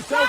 Ha!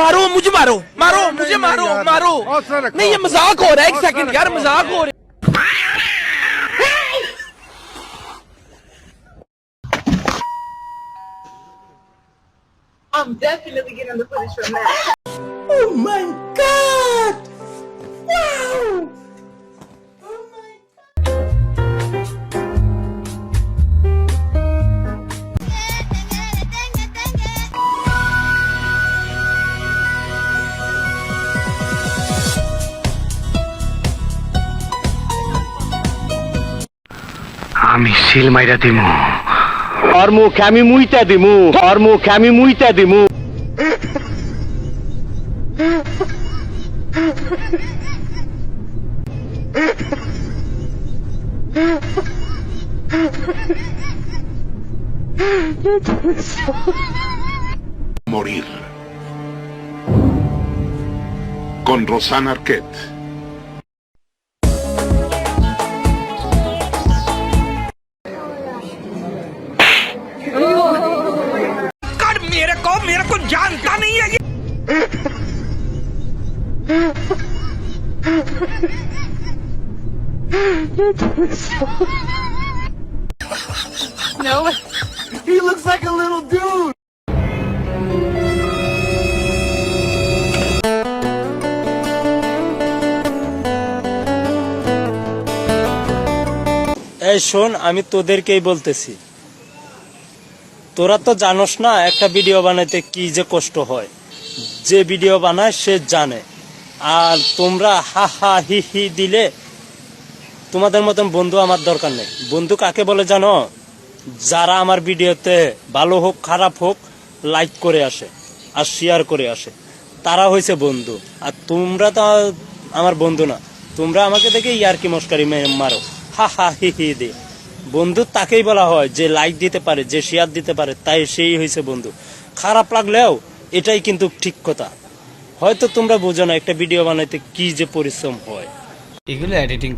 मारो मुझे मारो मारो मुझे मारो मारो नहीं ये मज़ाक हो रहा है एक सेकंड यार मज़ाक हो रहा है I'm definitely getting the footage from that. Oh my god! Wow! আমি সিল মাইরা দিমু ওর মুখে আমি মুইতা দিমু ওর মুখে আমি মুইতা দিমু morir. Con Rosana Arquette. এই শোন, আমি তোদেরকেই বলতেছি। তোরা তো জানোস না একটা ভিডিও বানাইতে কি যে কষ্ট হয়। যে ভিডিও বানায় সে জানে। আর তোমরা হা হা হি হি দিলে তোমাদের মতন বন্ধু আমার দরকার নেই। বন্ধু কাকে বলে জানো? যারা আমার ভিডিওতে ভালো হোক, খারাপ হোক লাইক করে আসে আর শেয়ার করে আসে, তারা হয়েছে বন্ধু। আর তোমরা তো আমার বন্ধু না। তোমরা আমাকে দেখে ইয়ারকি মস্কারি মে- মারো। হা হা হি হি দিয়ে বন্ধু তাকেই বলা হয় যে লাইক দিতে পারে, যে শেয়ার দিতে পারে, তাই সেই হয়েছে বন্ধু। খারাপ লাগলেও এটাই কিন্তু ঠিক কথা। হয়তো তোমরা বোঝো না একটা ভিডিও বানাইতে কি যে পরিশ্রম হয়। এগুলো এডিটিং